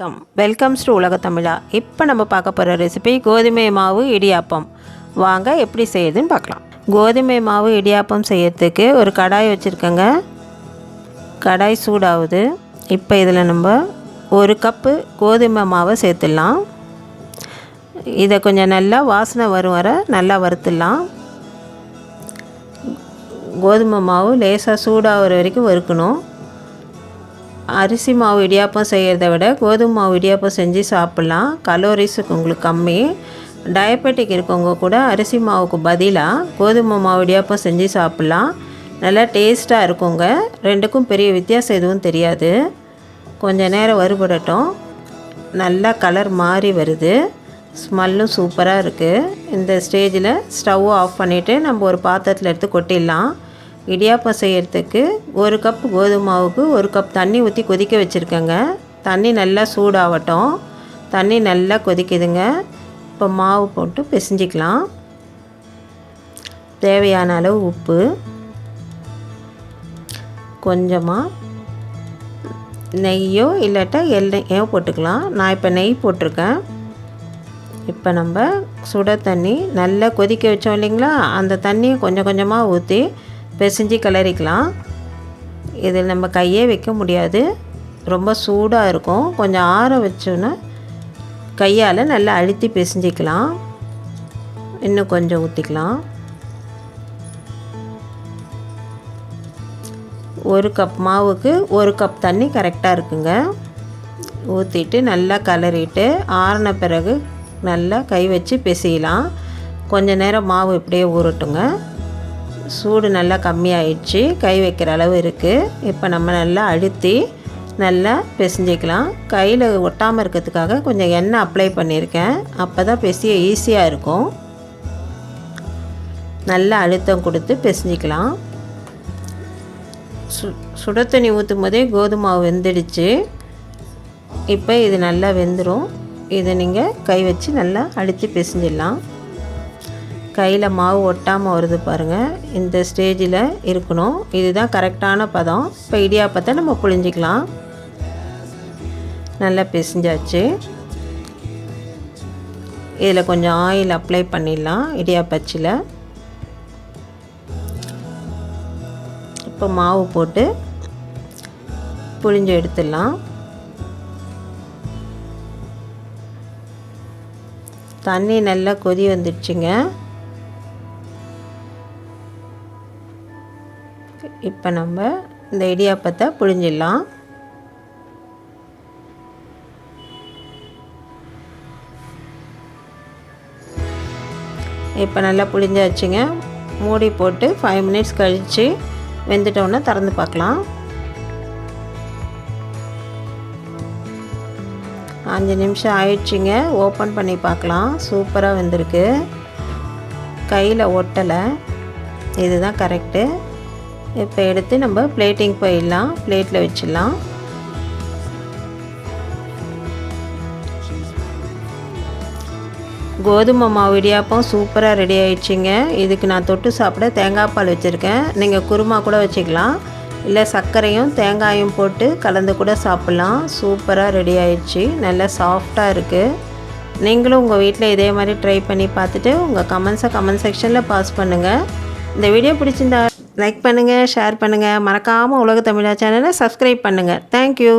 Come welcome Sri உலக தமிழா. இப்போ நம்ம பார்க்க போகிற ரெசிபி கோதுமை மாவு இடியாப்பம். வாங்க எப்படி செய்யுதுன்னு பார்க்கலாம். கோதுமை மாவு இடியாப்பம் செய்யறதுக்கு ஒரு கடாய் வச்சுருக்கேங்க. கடாய் சூடாகுது. இப்போ இதில் நம்ம ஒரு கப்பு கோதுமை மாவை சேர்த்துடலாம். இதை கொஞ்சம் நல்லா வாசனை வரும் வர நல்லா வறுத்துடலாம். கோதுமை மாவு லேசாக சூடாகிற வரைக்கும் வறுக்கணும். அரிசி மாவு இடியாப்பம் செய்கிறத விட கோதுமை மாவு இடியாப்பம் செஞ்சு சாப்பிட்லாம். கலோரிஸுக்கு உங்களுக்கு கம்மி. டயபெட்டிக் இருக்கவங்க கூட அரிசி மாவுக்கு பதிலாக கோதுமை மாவு இடியாப்பம் செஞ்சு சாப்பிட்லாம். நல்லா டேஸ்ட்டாக இருக்குங்க. ரெண்டுக்கும் பெரிய வித்தியாசம் எதுவும் தெரியாது. கொஞ்ச நேரம் வறுபடட்டும். நல்லா கலர் மாறி வருது. ஸ்மெல்லும் சூப்பராக இருக்குது இந்த ஸ்டேஜில் ஸ்டவ் ஆஃப் பண்ணிவிட்டு நம்ம ஒரு பாத்திரத்தில் எடுத்து கொட்டிடலாம். இடியாப்பம் செய்கிறதுக்கு ஒரு கப் கோதுமை மாவுக்கு ஒரு கப் தண்ணி ஊற்றி கொதிக்க வச்சுருக்கேங்க. தண்ணி நல்லா சூடாகட்டும் தண்ணி நல்லா கொதிக்குதுங்க. இப்போ மாவு போட்டு பிசைஞ்சிக்கலாம். தேவையான அளவு உப்பு. கொஞ்சமாக நெய்யோ இல்லாட்டா எண்ணெயோ போட்டுக்கலாம். நான் இப்போ நெய் போட்டிருக்கேன். இப்போ நம்ம சுட தண்ணி நல்லா கொதிக்க வச்சோம் இல்லைங்களா? அந்த தண்ணியை கொஞ்சம் கொஞ்சமாக ஊற்றி பிசைஞ்சு கிளறிக்கலாம். இதில் நம்ம கையே வைக்க முடியாது. ரொம்ப சூடாக இருக்கும். கொஞ்சம் ஆற வச்சோன்னா கையால் நல்லா அழுத்தி பிசைஞ்சிக்கலாம். இன்னும் கொஞ்சம் ஊற்றிக்கலாம் ஒரு கப் மாவுக்கு ஒரு கப் தண்ணி கரெக்டாக இருக்குங்க. ஊற்றிட்டு நல்லா கலரிட்டு ஆறின பிறகு நல்லா கை வச்சு பிசையலாம். கொஞ்ச நேரம் மாவு இப்படியே ஊறட்டுங்க. சூடு நல்லா கம்மியாயிடுச்சு. கை வைக்கிற அளவு இருக்குது இப்போ நம்ம நல்லா அழுத்தி நல்லா பிசைஞ்சிக்கலாம். கையில் ஒட்டாமல் இருக்கிறதுக்காக கொஞ்சம் எண்ணெய் அப்ளை பண்ணியிருக்கேன். அப்போ தான் பிசைய ஈஸியாக இருக்கும். நல்லா அழுத்தம் கொடுத்து பிசைஞ்சிக்கலாம். சு சுட தண்ணி ஊற்றும் போதே கோதுமை மாவு வெந்துடுச்சு. இப்போ இது நல்லா வெந்துடும் இதை நீங்கள் கை வச்சு நல்லா அழுத்தி பிசைஞ்சிடலாம். கையில் மாவு ஒட்டாமல் வருது பாருங்கள் இந்த ஸ்டேஜில் இருக்கணும். இதுதான் கரெக்டான பதம். இப்போ இடியாப்பத்தை நம்ம புழிஞ்சிக்கலாம். நல்லா பிசைஞ்சாச்சு. இதில் கொஞ்சம் ஆயில் அப்ளை பண்ணிடலாம் இடியாப்பச்சியில் இப்போ மாவு போட்டு புழிஞ்சு எடுத்துடலாம். தண்ணி நல்லா கொதி வந்துடுச்சுங்க. இப்போ நம்ம இந்த இடியாப்பத்தை புழிஞ்சிடலாம். இப்போ நல்லா புழிஞ்சாச்சுங்க. மூடி போட்டு ஃபைவ் மினிட்ஸ் கழித்து வெந்துட்டோன்னே திறந்து பார்க்கலாம். அஞ்சு நிமிஷம் ஆயிடுச்சுங்க. ஓப்பன் பண்ணி பார்க்கலாம். சூப்பராக வெந்திருக்கு. கையில் ஒட்டலை. இதுதான் கரெக்டு இப்போ எடுத்து நம்ம பிளேட்டிங் போயிடலாம் பிளேட்டில் வச்சிடலாம். கோதுமை மாவு இடியாப்பம் சூப்பராக ரெடி ஆயிடுச்சுங்க. இதுக்கு நான் தொட்டு சாப்பிட தேங்காய் பால் வச்சுருக்கேன். நீங்கள் குருமா கூட வச்சுக்கலாம். இல்லை சர்க்கரையும் தேங்காயும் போட்டு கலந்து கூட சாப்பிட்லாம். சூப்பராக ரெடி ஆயிடுச்சு. நல்லா சாஃப்டாக இருக்குது நீங்களும் உங்கள் வீட்டில் இதே மாதிரி ட்ரை பண்ணி பார்த்துட்டு உங்கள் கமெண்ட்ஸை கமெண்ட் செக்ஷனில் பாஸ் பண்ணுங்கள் இந்த வீடியோ பிடிச்சிருந்தா லைக் பண்ணுங்கள் ஷேர் பண்ணுங்கள் மறக்காமல் உலக தமிழா சேனலை சப்ஸ்கிரைப் பண்ணுங்கள் தேங்க்யூ